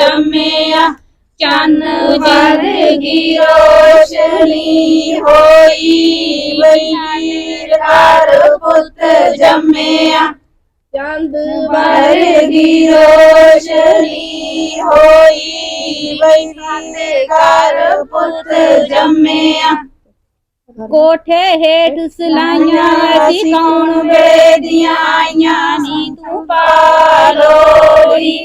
ਜੰਮਿਆ ਚੰਨ ਵਰਗੀ ਰੋਸ਼ਨੀ ਹੋਈ ਵੀਰ ਹਰ ਪੁੱਤ ਜੰਮਿਆ ਚੰਦ ਵਰਗੀ ਰੋਸ਼ਨੀ ਹੋਈ ਵੀਰ ਹਰ ਪੁੱਤ ਜੰਮਿਆ ਕੋਠੇ ਹੇਠ ਸਲਾਈਆਂ ਅਸੀਂ ਕੌਣ ਵੇਲੇ ਦੀਆਂ ਆਈਆਂ ਨੀ ਤੂੰ ਪਾਲੋੜੀ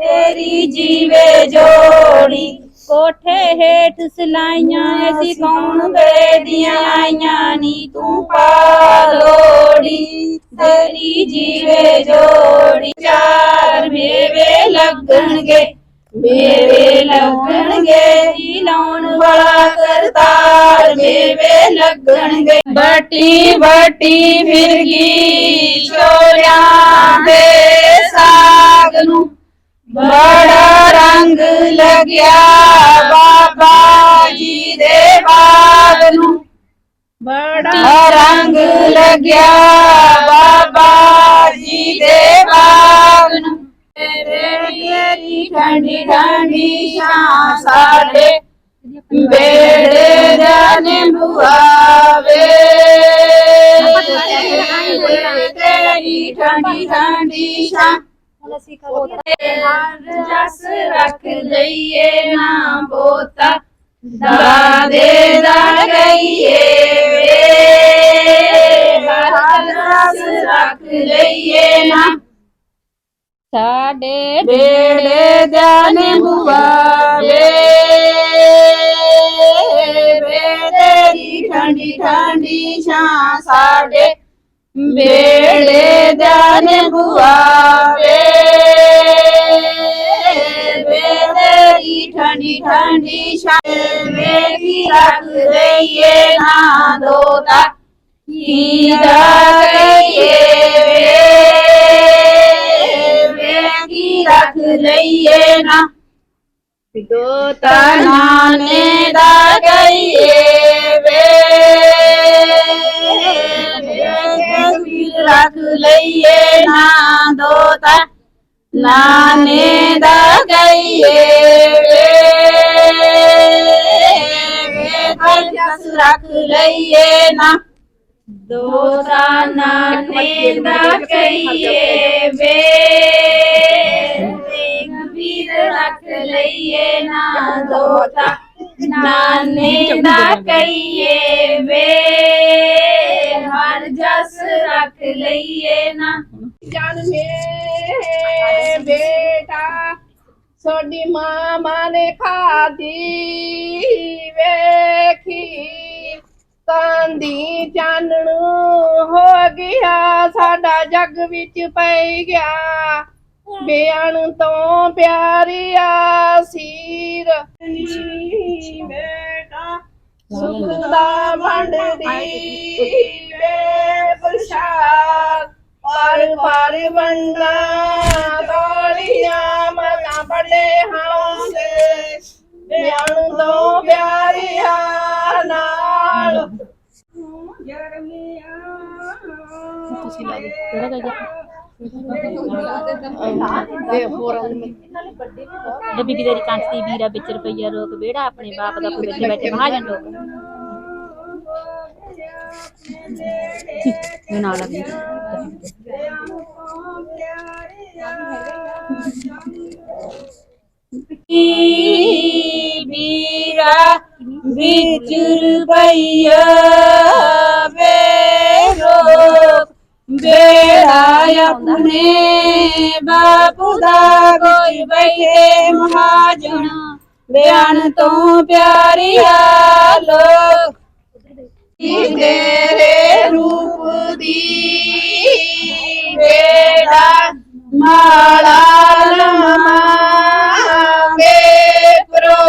ਤੇਰੀ ਜੀਵੇ ਜੋੜੀ। ਕੋਠੇ ਹੇਠ ਸਲਾਈਆਂ ਅਸੀਂ ਕੌਣ ਵੇਲੇ ਦੀਆਂ ਆਈਆਂ ਨੀ? ਤੂੰ ਪਾਲੋੜੀ ਤੇਰੀ ਜੀਵੇ ਜੋੜੀ। ਚਾਰ ਮੇਵੇ ਲੱਗਣਗੇ। ਮੇਵੇ ਲੱਗਣਗੇ। ਜੀ ਲਾਉਣ ਵਾਲਾ ਕਰਤਾਰ? ਮੇਵੇ ਲੱਗਣਗੇ। ਬੱਟੀ ਬੱਟੀ ਫਿਰ ਗਈ ਛੋਰਿਆਂ ਦੇ ਸਾਗ ਨੂੰ ਬੜਾ ਰੰਗ ਲੱਗਿਆ ਬਾਬਾ ਜੀ ਦੇ ਬਾਗ ਨੂੰ। ਬੜਾ ਰੰਗ ਲੱਗਿਆ ਬਾਬਾ ਜੀ ਦੇ ਬਾਗ ਨੂੰ। ਤੇਰੀ ਠੰਡੀ ਠੰਡੀ ਛਾਂ ਸਾਡੇ। ਬੇੜੇ ਦਾ ਨਿਭਾਵੇ ਤੇਰੀ ਠੰਡੀ ਠੰਡੀ ਛਾਂ ਹਰ ਜਸ ਰੱਖ ਲਈਏ ਨਾ ਬੋਤਾ ਦਾਦੇ ਦਾ ਗਈਏ ਵੇ ਹਰ ਜਸ ਰੱਖ ਲਈਏ ਨਾ। ਸਾਡੇ ਬੇੜੇ ਦਾ ਨਿਭਾਵੇ ਤੇਰੀ ਠੰਡੀ ਠੰਡੀ ਛਾਂ ਸਾਡੇ। ਬੇੜੇ ਦਾ ਨਿਭਾਵੇ ਤੇਰੀ ਠੰਡੀ ਠੰਡੀ ਛਾਂ ਵੇਖੀ ਰੱਖ ਲਈਏ ਨਾ ਦੋਤਾ ਕੀ ਦਾ ਕਹੀਏ ਰੱਖ ਲਈਏ ਨਾ। ਦੋ ਤਨਾਨੇ ਦਾ ਗਈਏ ਵੇ ਰੱਖ ਲਈਏ ਨਾ ਦੋ ਨਾਨੇ ਵੇਖੀ ਰੱਖ ਲਈਏ ਨਾ ਦੋ ਨਾਨੇ ਦਾ ਕਹੀਏ ਵੇ ਵੀਰ ਰੱਖ ਲਈਏ ਨਾ ਦੋਤਾ ਨਾਨੇ ਦਾ ਕਹੀਏ ਵੇ, ਹਰ ਜਸ ਰੱਖ ਲਈਏ ਨਾ। ਜਨਮੇ ਬੇਟਾ, ਸੋਡੀ ਮਾਮਾ ਨੇ ਖਾਦੀ ਵੇਖੀ। ਕਾਂਦੀ ਚਾਨਣ ਹੋ ਗਿਆ, ਸਾਡਾ ਜੱਗ ਵਿੱਚ ਪੈ ਗਿਆ। ਬਿਆਨ ਤੋਂ ਪਿਆਰੀ ਸੀਰ। ਨੀ ਬੇਟਾ ਸੁਖ ਦਾ ਵੰਡਦੀ ਵੇ ਪ੍ਰਸ਼ਾਦ। ਪਰ ਪਰ ਵੰਡਾ ਤੋਲੀਆਂ ਮਨਾ ਬੜੇ ਹਾਸੇ। ਬਿਆਨ ਤੋਂ ਪਿਆਰੀਆ ਨਾਲ। ਤੁਸੀਂ ਲਾ ਦੇ ਇਹ ਹੋਰ ਜੇ ਦੀ ਤੇਰੀ ਕੰਟਦੀ ਵੀਰਾ ਵਿੱਚ ਰੁਪਈਆ ਰੋਕ, ਵਿਹੜਾ ਆਪਣੇ ਬਾਪ ਦਾ ਕੋਈ ਬੈਠੇ ਬੈਠੇ, ਮਹਾਜਨ ਲੋਕ ਇਹ ਨਾਲ ਲੱਗੀ ਵੀਰਾ ਵਿੱਚ ਰੁਪਈਆ ਵੇਰੋ ਬੇੜਾ ਆਪਣੇ ਬਾਪੂ ਦਾ ਕੋਈ ਬੈਠੇ ਮਹਾਜਨ। ਬਿਆਨ ਤੋਂ ਪਿਆਰੀਆ ਲੋਕ ਤੇਰੇ ਰੂਪ ਦੀ ਬੇੜਾ ਮਾਲਾ ਲਮਾਵੇ ਪ੍ਰੋ,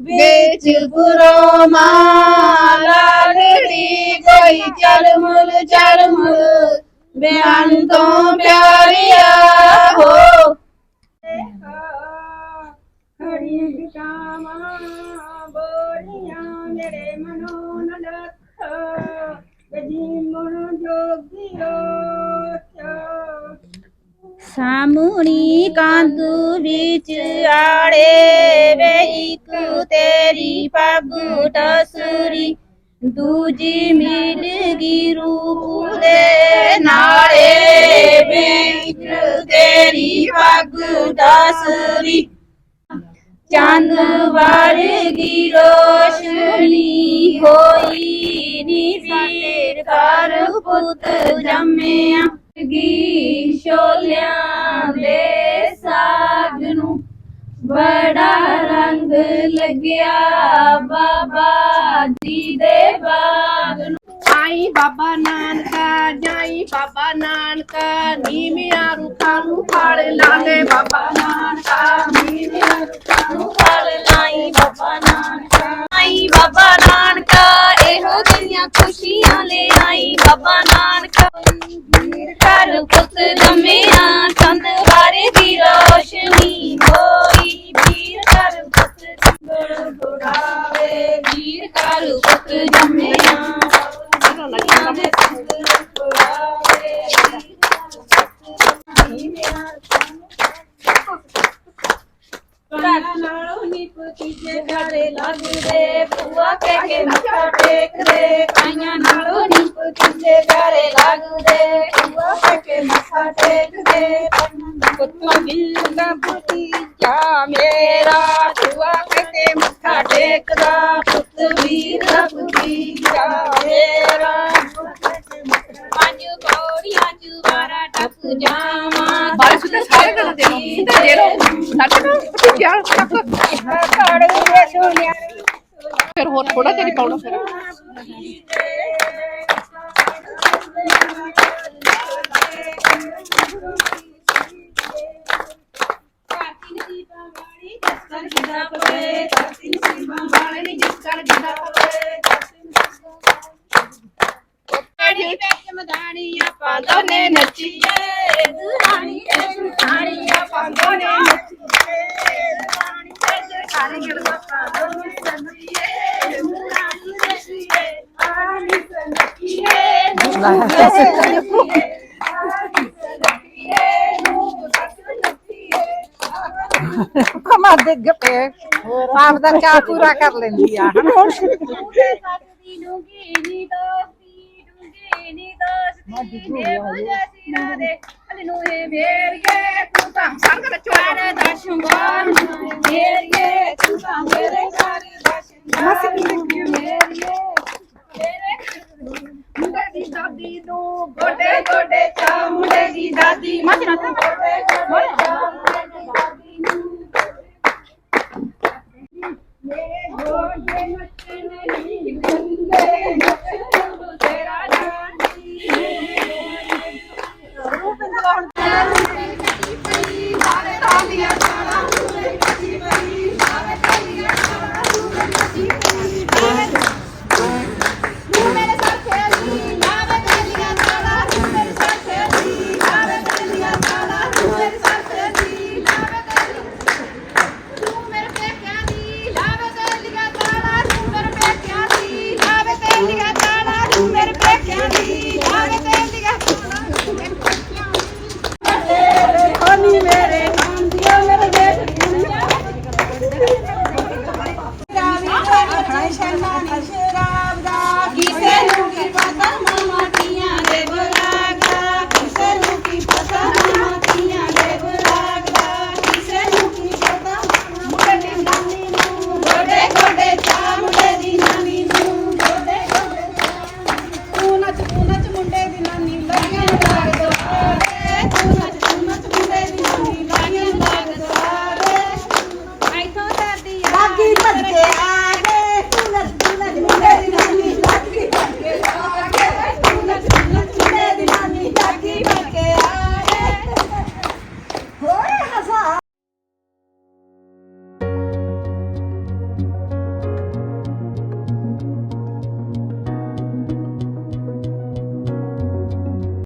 ਵਿੱਚ ਗੁਰੋ ਮਾਲਾ ਲੜੀ ਕੋਈ ਚਲਮੁਲ ਬਿਆਨ ਤੋਂ ਪਿਆਰੀਆ ਹੋ। ਖੜੀ ਕਾਮਾਂ ਬੋਲੀਆਂ ਮੇਰੇ ਮਨੋਂ ਨ ਲੱਥ ਜੀ ਮਨ ਜੋਗਿਓ ਸਾਮਣੀ ਕਾਂਦੂ ਵਿੱਚ ਆੜੇ ਵੇ ਇੱਕ ਤੇਰੀ ਪੱਗ ਟਸਰੀ ਦੂਜੀ ਮਿਲ ਗਈ ਰੂਪ ਦੇ ਨਾਲੇ ਵੇ ਇੱਕ ਤੇਰੀ ਪੱਗ ਟਸਰੀ ਚੰਦ ਵਰਗੀ ਰੋਸ਼ਨੀ ਹੋਈ ਨੀ ਵੀਰ ਕਰ ਪੁੱਤ ਜੰਮਿਆ। ਗੀ ਸ਼ੋਲਿਆਂ ਲੱਗਿਆ ਬਾਬਾ ਜੀ ਦੇ ਬਾਗ ਨੂੰ। ਆਈ ਬਾਬਾ ਨਾਨਕਾ ਜਾਈ ਬਾਬਾ ਨਾਨਕਾ ਨੀਵਿਆਂ ਰੁੱਖਾਂ ਨੂੰ ਫੜ ਲਾਂਦੇ ਬਾਬਾ ਨਾਨਕਾ। ਨੀਵਿਆਂ ਰੁੱਖਾਂ ਨੂੰ ਫਲ ਲਾਈ ਬਾਬਾ ਨਾਨਕਾ। ਆਈ ਬਾਬਾ ਨਾਨਕਾ ਇਹੋ ਜਿਹੀਆਂ ਖੁਸ਼ੀਆਂ ਲੈ ਆਈ ਬਾਬਾ ਨਾਨਕਾ। ਘਰ ਪੁੱਤ ਜੰਮਿਆ। ਕੇ ਮੱਥਾ ਟੇਕਦੇ ਕਾਈਆਂ ਨਾਲੋਂ ਨੀ ਪਤੀਜੇ ਘਰੇ ਲੱਗਦੇ। ਭੂਆ ਕਹਿ ਕੇ ਮੱਥਾ ਟੇਕਦੇ ਪੁੱਤੋਂ ਮਿਲਦਾ ਭਤੀਜਾ ਮੇਰਾ। ਭੂਆ ਕਹਿ ਕੇ ਮੱਥਾ ਟੇਕਦਾ ਪੁੱਤ ਵੀਰ ਦਾ ਭਤੀਜਾ ਮੇਰਾ। ਪੰਜ ਪੌੜੀਆਂ ਚੁਬਾਰਾ ਟੱਪ ਜਾਵਾਂ ਬਾਰੇ ਸੁਤੇ ਸਾਰੇ ਗੱਲ ਦੇ ਤੇ ਲੋ ਨੱਟ ਤੇ ਕਿਆ ਖੜੇ ਸੋਨਿਆ ਫਿਰ ਹੋਰ ਥੋੜਾ ਜਿਹਾ ਪਾਉਣਾ ਫਿਰ। ਪਾਂਦੋਂ ਨੇ। ਨੱਚੀਏ ਦੁਰਾਣੀ ਤੇ ਸੁਖਾਣੀ ਪਾਂਦੋਂ ਨੇ ਨੱਚੀਏ ਦੁਰਾਣੀ ਤੇ ਸੁਖਾਣੀ ਗੜਵਾ ਪਾਂਦੋਂ ਨੇ ਨੱਚੀਏ ਦੁਰਾਣੀ ਤੇ ਸੁਖਾਣੀ ਆਣੀ ਤੇ ਨੱਚੀਏ ਨੂੰ ਨੱਚੀਏ ਕਮਾ ਡਿੱਗ ਪਏ। ਆਪ ਦਾ ਚਾਹ ਪੂਰਾ ਕਰ ਲੈਂਦੀ ਆ, ਹਨਾ? ਸਕਦੀ ਡੂੰਗੀ ਨੀ ਦੋਸਤੀ